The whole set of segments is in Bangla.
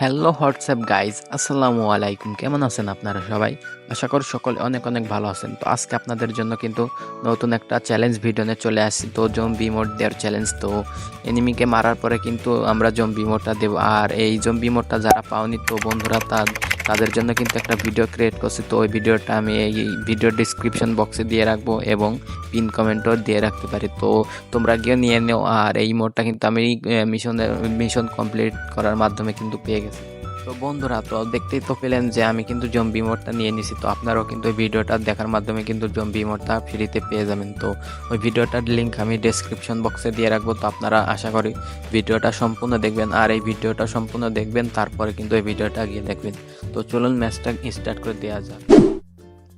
হ্যালো হোয়াটসঅ্যাপ গাইজ আসসালামু আলাইকুম কেমন আছেন আপনারা সবাই? আশা করি সকলে অনেক অনেক ভালো আছেন। তো আজকে আপনাদের জন্য কিন্তু নতুন একটা চ্যালেঞ্জ ভিডিও নিয়ে চলে আসছি। তো জম্বি মোড দেওয়ার চ্যালেঞ্জ তো এনিমিকে মারার পরে কিন্তু আমরা জম্বি মোডটা দেব। আর এই জম্বি মোডটা যারা পাওনি, তো বন্ধুরা তার তাদের জন্য কিন্তু একটা ভিডিও ক্রিয়েট করছি। তো ওই ভিডিওটা আমি এই ভিডিও ডিসক্রিপশন বক্সে দিয়ে রাখব এবং পিন কমেন্টও দিয়ে রাখতে পারি। তো তোমরা গিয়ে নিয়ে নেও। আর এই মোডটা কিন্তু আমি মিশনের মিশন কমপ্লিট করার মাধ্যমে কিন্তু পেয়ে গেছি। তো বন্ধুরা, তো দেখতেই তো পেলেন যে আমি কিন্তু জম্বি মোডটা নিয়ে নিছি। তো আপনারাও কিন্তু ভিডিওটা দেখার মাধ্যমে কিন্তু জম্বি মোডটা ফ্রিতে পেয়ে যাবেন। তো ওই ভিডিওটার লিঙ্ক আমি ডেসক্রিপশন বক্সে দিয়ে রাখব। তো আপনারা আশা করি ভিডিওটা সম্পূর্ণ দেখবেন। আর এই ভিডিওটা সম্পূর্ণ দেখবেন, তারপরে কিন্তু এই ভিডিওটা গিয়ে দেখবেন। তো চলুন ম্যাচটা স্টার্ট করে দেওয়া যাক।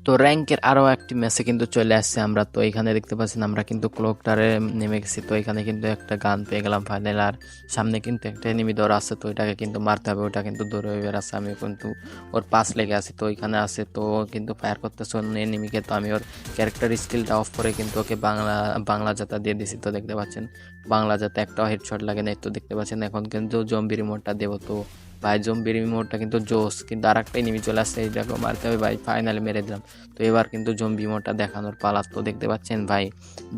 তো র্যাঙ্কের আরও একটি ম্যাচে কিন্তু চলে আসছে আমরা। তো এখানে দেখতে পাচ্ছেন আমরা কিন্তু ক্লোকটারে নেমে গেছি। তো এখানে কিন্তু একটা গান পেয়ে গেলাম ফাইনাল আর সামনে কিন্তু একটা এনিমি দৌড় আছে। তো ওইটাকে কিন্তু মারতে হবে, ওটা কিন্তু দৌড়ে হয়ে বেড়াচ্ছে। আমি কিন্তু ওর পাশ লেগে আছি, তো ওইখানে আছে। তো কিন্তু ফায়ার করতেছে অন্য এনিমিকে তো আমি ওর ক্যারেক্টার স্কিলটা অফ করে কিন্তু ওকে বাংলা বাংলা জাতা দিয়ে দিছি। তো দেখতে পাচ্ছেন বাংলা জাতা একটাও হেডশট লাগে নাই। তো দেখতে পাচ্ছেন এখন কিন্তু জম্বি রিমোটটা দেবো। তো ভাই, জম্বির মোডটা কিন্তু জোস কিন্তু আর একটা এনিমি চলে আসছে এইটাকে মারতে হবে ভাই ফাইনালি মেরে দিলাম। তো এবার কিন্তু জম্বি মোডটা দেখানোর পালা তো দেখতে পাচ্ছেন ভাই।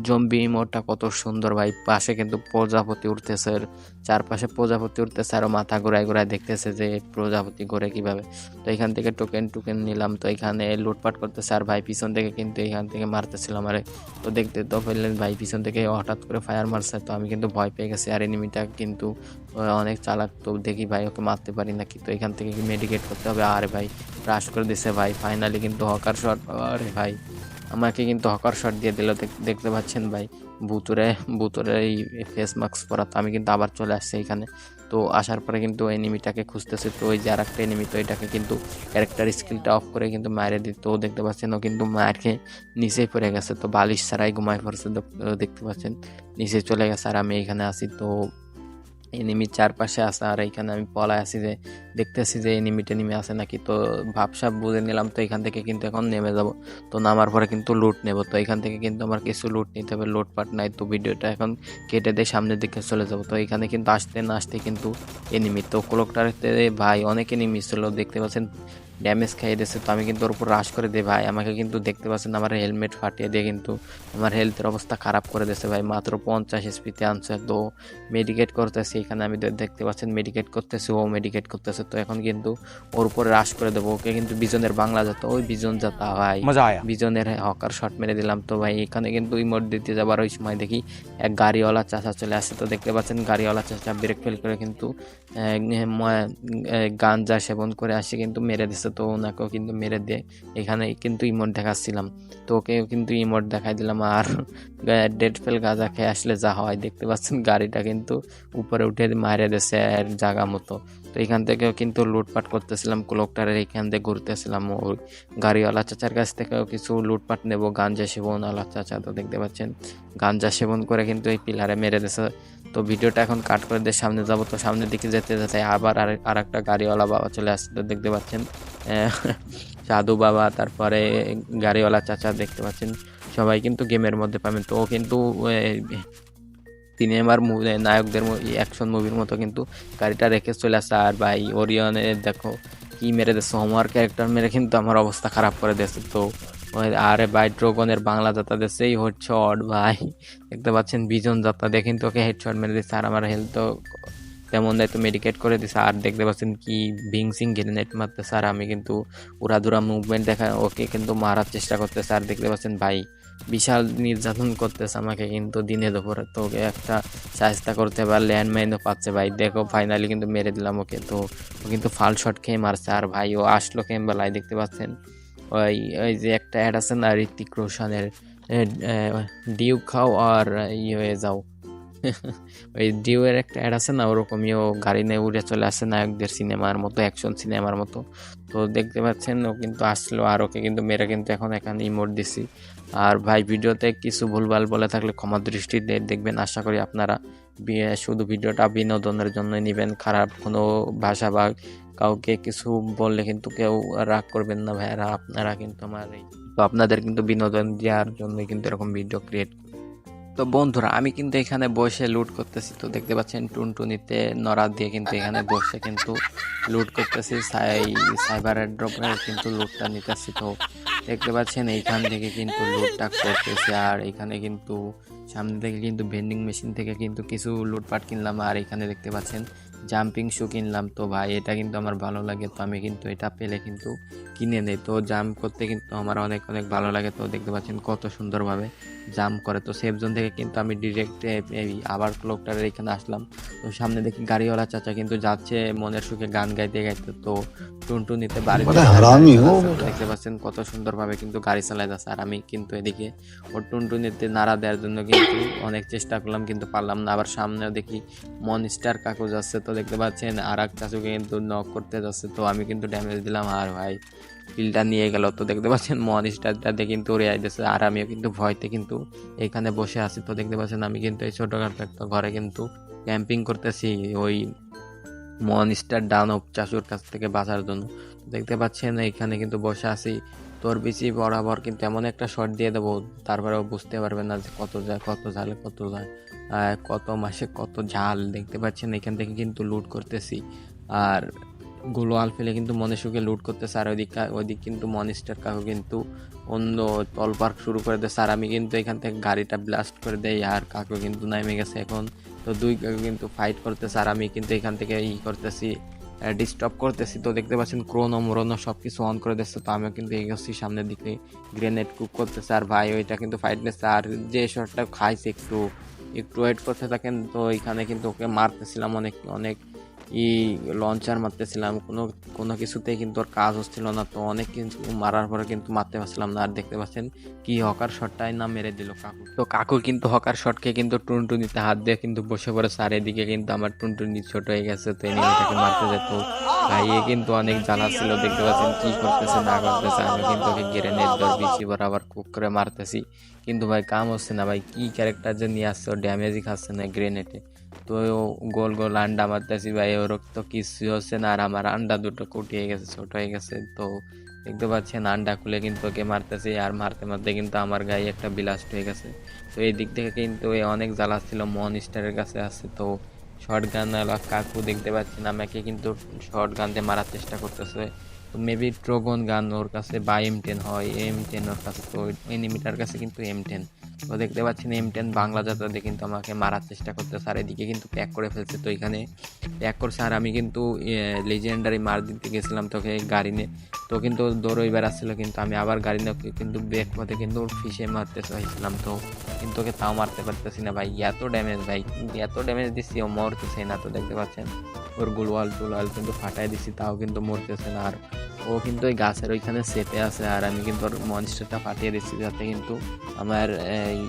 জম্বি মোডটা কত সুন্দর ভাই, পাশে কিন্তু প্রজাপতি উঠতেছে আর চারপাশে প্রজাপতি উঠতেছে আরও মাথা ঘুরায় ঘুরায় দেখতেছে যে প্রজাপতি ঘুরে কীভাবে। তো এখান থেকে টোকেন টোকেন নিলাম, তো এখানে লুটপাট করতেছে, আর ভাই পিছন থেকে কিন্তু এখান থেকে মারতেছিল আমারে তো দেখতে তো ফেললেন ভাই, পিছন থেকে হঠাৎ করে ফায়ার মারছে, তো আমি কিন্তু ভয় পেয়ে গেছি, আর এনিমিটা কিন্তু অনেক চালাক, তো দেখি ভাই ওকে মারতে পারি নাকি। তো এখান থেকে মেডিকেট করতে হবে। আরে ভাই রাশ করে দিছে ভাই। ফাইনালি কিন্তু হকার শট আরে ভাই, আমাকে কিন্তু হকার শট দিয়ে দিল। দেখতে পাচ্ছেন ভাই বুতুরে বুতুরে এই ফেস মাস্ক পরা তো আমি কিন্তু আবার চলে আসছি এখানে। তো আসার পরে কিন্তু এনিমিটাকে খুঁজতেছে। তো ওই যে আর একটা এনিমি তো এটাকে কিন্তু ক্যারেক্টার স্কিলটা অফ করে কিন্তু মারে দিত। তো দেখতে পাচ্ছেন, ও কিন্তু মায়েরকে নিচেই পড়ে গেছে। তো বালিশ ছাড়াই ঘুমায় পড়ছে। দেখতে পাচ্ছেন নিচে চলে গেছে। আর আমি এখানে আসি তো এনিমি চারপাশে আছে, আর এইখানে আমি পলায় আছি যে দেখতেছি যে এনিমি টেনিমি আছে নাকি, তো ভাবসাব বুঝে নিলাম তো এখান থেকে কিন্তু এখন নেমে যাব। তো নামার পরে কিন্তু লুট নেব, তো এখান থেকে কিন্তু আমার কিছু লুট নিতে হবে লুটপাট নাই তো ভিডিওটা এখন কেটে দিয়ে সামনের দিকে চলে যাব। তো এখানে কিন্তু আসতে না আসতে কিন্তু এনিমি, তো ক্লোকটাতে ভাই অনেক এনিমি ছিল, দেখতে পাচ্ছেন ড্যামেজ খাইয়ে দিয়েছে তো আমি কিন্তু ওর উপর রাশ করে দিই ভাই। আমাকে কিন্তু দেখতে পাচ্ছেন আমার হেলমেট ফাটিয়ে দিয়ে কিন্তু আমার হেলথের অবস্থা খারাপ করে দিয়েছে ভাই। মাত্র পঞ্চাশ এসপিতে আনছে তো মেডিকেট করতেছে এখানে আমি দেখতে পাচ্ছেন মেডিকেট করতেছে ও মেডিকেট করতেছে তো এখন কিন্তু ওর উপরে রাশ করে দেবো। ওকে কিন্তু বিজনের বাংলা যাতা ওই বিজন যাতা ভাই। বিজনের হকার শট মেরে দিলাম তো ভাই এখানে কিন্তু ইমোট দিতে যাবার ওই সময় দেখি এক গাড়িওয়ালা চাষা চলে আসে তো দেখতে পাচ্ছেন গাড়িওয়ালা চাষা ব্রেক ফেল করে কিন্তু গাঞ্জা সেবন করে আসে কিন্তু মেরে দিচ্ছে তো ওনাকেও কিন্তু মেরে দিয়ে এখানে কিন্তু ইমোট দেখাচ্ছিলাম। তো ওকে কিন্তু ইমোট দেখাই দিলাম আর ডেড ফেল গাঁজা খেয়ে আসলে যা হয়, দেখতে পাচ্ছেন গাড়িটা কিন্তু উপরে উঠে মারে দিয়েছে আর জায়গা মতো। তো এখান থেকেও কিন্তু লুটপাট করতেছিলাম ক্লোকটারের এখান থেকে ঘুরতেছিলাম। ওই গাড়িওয়ালা চাচার কাছ থেকেও কিছু লুটপাট নেব, গাঞ্জা সেবন আলা চাচা তো দেখতে পাচ্ছেন। গাঞ্জা সেবন করে কিন্তু এই পিলারে মেরে দিয়েছে। তো ভিডিওটা এখন কাট করে দিয়ে সামনে যাব, তো সামনের দিকে যেতে যেতে আবার আর একটা গাড়িওয়ালা বাবা চলে আসছে, তো দেখতে পাচ্ছেন। সাধু বাবা, তারপরে গাড়িওয়ালা চাচা দেখতে পাচ্ছেন। সবাই কিন্তু গেমের মধ্যে পাবেন। তো কিন্তু সিনেমার নায়কদের অ্যাকশন মুভির মতো কিন্তু গাড়িটা রেখে চলে আসে। আর ভাই ওরিয়নে দেখো, কি মেরে দিচ্ছে হোমওয়ার ক্যারেক্টার মেরে কিন্তু আমার অবস্থা খারাপ করে দিয়েছে। তো আরে ভাই, ড্রোগনের বাংলা যাত্রা দিচ্ছে এই হেডশট ভাই। দেখতে পাচ্ছেন, বিজন যাত্রা দিয়ে কিন্তু ওকে হেডশট মেরে দিচ্ছে আর আমার হেলথ তেমন দায়িত্ব মেডিকেট করে দিছে। আর দেখতে পাচ্ছেন কি ভিংসিং গ্রেনেড মারতেছে আর আমি কিন্তু উড়াদুরা মুভমেন্ট দেখা, ওকে কিন্তু মারার চেষ্টা করতেছে। আর দেখতে পাচ্ছেন ভাই বিশাল নির্যাতন করতেছে আমাকে কিন্তু দিনে দুপুরে। তো ওকে একটা সাহায্য করতে পার ল্যান্ডমাইনও পাচ্ছে ভাই। দেখো ফাইনালি কিন্তু মেরে দিলাম ওকে। তো ও কিন্তু ফাল শট খেয়ে মারছে। আর ভাই ও আসলো খেয়ে বেলায় দেখতে পাচ্ছেন? ওই ওই যে একটা অ্যাড আছে না ঋতিক রোশনের ডিউ খাও আর ইয়ে যাও। ওই ডিউয়ের একটা অ্যাড আছে না, ওরকমই ও গাড়ি নিয়ে উড়ে চলে আসে নায়কদের সিনেমার মতো অ্যাকশন সিনেমার মতো। তো দেখতে পাচ্ছেন, ও কিন্তু আসলো আর ওকে কিন্তু মেরে কিন্তু এখন এখানে ইমোট দিছি। আর ভাই, ভিডিওতে কিছু ভুলভাল বলে থাকলে ক্ষমা দৃষ্টিতে দেখবেন। আশা করি আপনারা শুধু ভিডিওটা বিনোদনের জন্য নেবেন। খারাপ কোনো ভাষা বা কাউকে কিছু বললে কিন্তু কেউ রাগ করবেন না ভাইয়ারা। আপনারা কিন্তু আমার এই তো আপনাদের কিন্তু বিনোদন দেওয়ার জন্য কিন্তু এরকম ভিডিও ক্রিয়েট তো বন্ধুরা, আমি কিন্তু এখানে বসে লুট করতেছি। তো দেখতে পাচ্ছেন টুনটুনিতে নড়া দিয়ে কিন্তু এখানে বসে কিন্তু লুট করতেছি। সাই সাইবার ড্রপে কিন্তু লুটটা নিতেছি। তো দেখতে পাচ্ছেন এইখান থেকে কিন্তু লুটটা করতেছি। আর এখানে কিন্তু সামনে থেকে কিন্তু ভেন্ডিং মেশিন থেকে কিন্তু কিছু লুটপাট কিনলাম আর এখানে দেখতে পাচ্ছেন জাম্পিং শু কিনলাম। তো ভাই এটা কিন্তু আমার ভালো লাগে তো আমি কিন্তু এটা পেলে কিন্তু কিনে নেই। তো জাম্প করতে কিন্তু আমার অনেক অনেক ভালো লাগে তো দেখতে পাচ্ছেন কত সুন্দরভাবে জাম্প করে। তো সেফ জোন থেকে কিন্তু আমি ডিরেক্ট এই আবার ক্লোকটার এখানে আসলাম। তো সামনে দেখি গাড়িওয়ালা চাচা কিন্তু যাচ্ছে মনের সুখে গান গাইতে গাইতে তো টুনটুনিতে বাড়ি হারামি দেখতে পাচ্ছেন কত সুন্দরভাবে কিন্তু গাড়ি চালাই যাচ্ছে আর আমি কিন্তু এদিকে ওর টুনটুনিতে নাড়া দেওয়ার জন্য কিন্তু অনেক চেষ্টা করলাম কিন্তু পারলাম না। আবার সামনেও দেখি মনস্টার কাকু যাচ্ছে তো দেখতে পাচ্ছেন আর এক কাকুকে কিন্তু নক করতে যাচ্ছে তো আমি কিন্তু ড্যামেজ দিলাম। আর ভাই কিলটা নিয়ে গেল তো দেখতে পাচ্ছেন মনস্টারটাতে কিন্তু উড়ে আইতেছে। আর আমিও কিন্তু ভয়তে কিন্তু এখানে বসে আছি তো দেখতে পাচ্ছেন আমি কিন্তু এই ছোটোখাটো একটা ঘরে কিন্তু ক্যাম্পিং করতেছি ওই মনস্টার দানব চাষুর কাছ থেকে বাঁচার জন্য। দেখতে পাচ্ছেন, এখানে কিন্তু বসে আছি। তোর বেশি বরাবর কিন্তু এমন একটা শট দিয়ে দেবো, তারপরেও বুঝতে পারবে না যে কত যায় কত ঝালে, কত যায় কত মাসে কত ঝাল। দেখতে পাচ্ছেন, এখান থেকে কিন্তু লুট করতেছি। আর গোলোয়াল ফেলে কিন্তু মনে সুখে লুট করতেছে, আর ওইদিক ওইদিক কিন্তু মনিস্টার কাকু কিন্তু অন্য তল পার্ক শুরু করে দিয়েছে। আর আমি কিন্তু এখান থেকে গাড়িটা ব্লাস্ট করে দেই, আর কাকু কিন্তু নেমে গেছে এখন। তো দুই কাকু কিন্তু ফাইট করতেছে, আর আমি কিন্তু এখান থেকে ই করতেছি। ডিস্টার্ব করতেছি। তো দেখতে পাচ্ছেন ক্রোনো মোরোনো সব কিছু অন করে দিচ্ছে। তো আমিও কিন্তু এগোচ্ছি সামনের দিকে গ্রেনেড কুক করতেছে। আর ভাই, ওইটা কিন্তু ফাইট নিচ্ছে আর যে শটটা খাইছে একটু একটু ওয়েট করতে থাকেন, তো এখানে কিন্তু ওকে মারতেছিলাম অনেক অনেক ই লঞ্চার মারতেছিলাম, কোনো কোনো কিছুতেই কিন্তু ওর কাজ হচ্ছিল না। তো অনেক কিন্তু মারার পরে কিন্তু মারতে পারছিলাম না। আর দেখতে পাচ্ছেন কি হকার শটটাই না মেরে দিল কাকু। তো কাকু কিন্তু হকার শটকে কিন্তু টুনটুনিতে হাত দিয়ে কিন্তু বসে পড়ে। আর এদিকে কিন্তু আমার টুনটুনি ছোট হয়ে গেছে, তো এনিমিটাকে মারতে যেত। ভাই, এ কিন্তু অনেক জানা ছিল। দেখতে পাচ্ছেন কি করতেছে, না করতেছে, আমি কিন্তু ওকে গ্রেনেড দর বিচি বরাবর কুক করে মারতেছি। কিন্তু ভাই, কাম হচ্ছে না। ভাই, কি ক্যারেক্টার যে নিয়ে আসছে, ও ড্যামেজই খাচ্ছে না গ্রেনেডে তো গোল গোল আন্ডা মারতেছি ভাই ওর তো কিছু হচ্ছে না। আর আমার আন্ডা দুটো কুটিয়ে গেছে, ছোট হয়ে গেছে। তো দেখতে পাচ্ছেন, আন্ডা খুলে কিন্তু ওকে মারতেছি। আর মারতে মারতে কিন্তু আমার গায়ে একটা বিলাস্ট হয়ে গেছে। তো এই দিক থেকে কিন্তু অনেক জ্বালা ছিল মন স্টারের কাছে আছে। তো শর্ট গান কাকু দেখতে পাচ্ছেন, আমাকে কিন্তু শর্ট গান দিয়ে মারার চেষ্টা করতেছে। তো মেবি ট্রোগন গান ওর কাছে বা এম টেন হয় এম টেন ওর কাছে, তো এনিমিটার কাছে কিন্তু এম টেন তো দেখতে পাচ্ছেন এম টেন বাংলা যাত্রাতে কিন্তু আমাকে মারার চেষ্টা করতেছে। আর এদিকে কিন্তু প্যাক করে ফেলছে। তো এখানে প্যাক করছে। আর আমি কিন্তু লেজেন্ডারি মার দিতে গেছিলাম তোকে গাড়ি নিয়ে। তো কিন্তু দৌড়ই বেড়াচ্ছিল কিন্তু আমি আবার গাড়ি নিয়ে কিন্তু ব্রেক পথে কিন্তু ফিসে মারতে চাইছিলাম তো কিন্তু ওকে তাও মারতে পারতেছি না ভাই। এত ড্যামেজ ভাই। এত ড্যামেজ দিচ্ছি ও মরতেছে না। তো দেখতে পাচ্ছেন, ওর গুলওয়াল টুলওয়াল কিন্তু ফাটাই দিচ্ছি তাও কিন্তু মরতেছে না। আর ও কিন্তু ওই গাছের ওইখানে চেপে আছে আর আমি কিন্তু ওর মনস্টারটা ফাটিয়ে দিচ্ছি যাতে কিন্তু আমার, এই,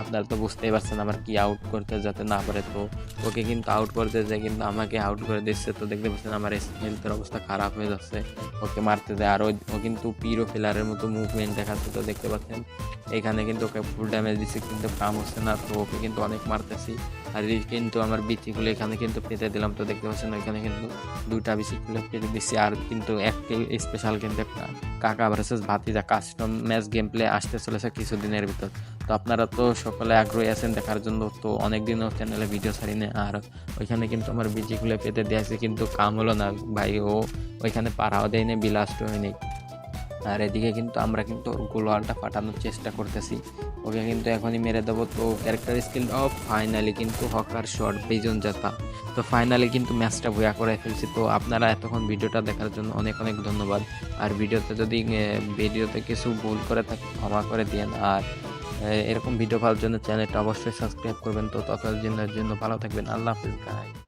আপনারা তো বুঝতেই পারছেন আমার কি আউট করতে যাতে না পারে। তো ওকে কিন্তু আউট করতে যায় কিন্তু আমাকে আউট করে দিচ্ছে। তো দেখতে পাচ্ছেন আমার হেলথের অবস্থা খারাপ হয়ে যাচ্ছে। ওকে মারতে দেয়। আর ও কিন্তু পিরো ফিলারের মতো মুভমেন্ট দেখাচ্ছে। তো দেখতে পাচ্ছেন, এখানে কিন্তু ওকে ফুল ড্যামেজ দিচ্ছে, কিন্তু কাম হচ্ছে না। তো ওকে কিন্তু অনেক মারতেছি। আর কিন্তু আমার বিচিগুলো এখানে কিন্তু পেতে দিলাম। তো দেখতে পাচ্ছেন, ওইখানে কিন্তু দুইটা বিচিগুলো পেতে দিচ্ছি। আর কিন্তু একটি স্পেশাল কিন্তু একটা কাকা ভার্সেস ভাতিজা কাস্টম ম্যাচ গেম প্লে আসতে চলেছে কিছুদিনের ভিতর। তো আপনারা তো সকলে আগ্রহী আছেন দেখার জন্য, তো অনেকদিনও চ্যানেলে ভিডিও ছাড়ি আর ওইখানে কিন্তু আমার বিজিগুলো পেতে দিয়েছে, কিন্তু কাম হলো না। ভাই, ও ওইখানে পাড়াও দেয়নি বিলাস্ট হয়নি। আর এদিকে কিন্তু আমরা কিন্তু ওর গোলওয়ালটা ফাটানোর চেষ্টা করতেছি। ওকে কিন্তু এখনই মেরে দেবো। তো ক্যারেক্টার স্কিল অফ ফাইনালি কিন্তু হকার শর্ট পেজন যেতা তো ফাইনালি কিন্তু ম্যাচটা ভয়া করে ফেলছি। তো আপনারা এতক্ষণ ভিডিওটা দেখার জন্য অনেক অনেক ধন্যবাদ। আর ভিডিওতে যদি ভিডিওতে কিছু ভুল করে থাকে ক্ষমা করে দিন আর এরকম ভিডিও পাওয়ার জন্য চ্যানেলটা অবশ্যই সাবস্ক্রাইব করবেন। তো ততদিনের জন্য ভালো থাকবেন। আল্লাহ হাফিজ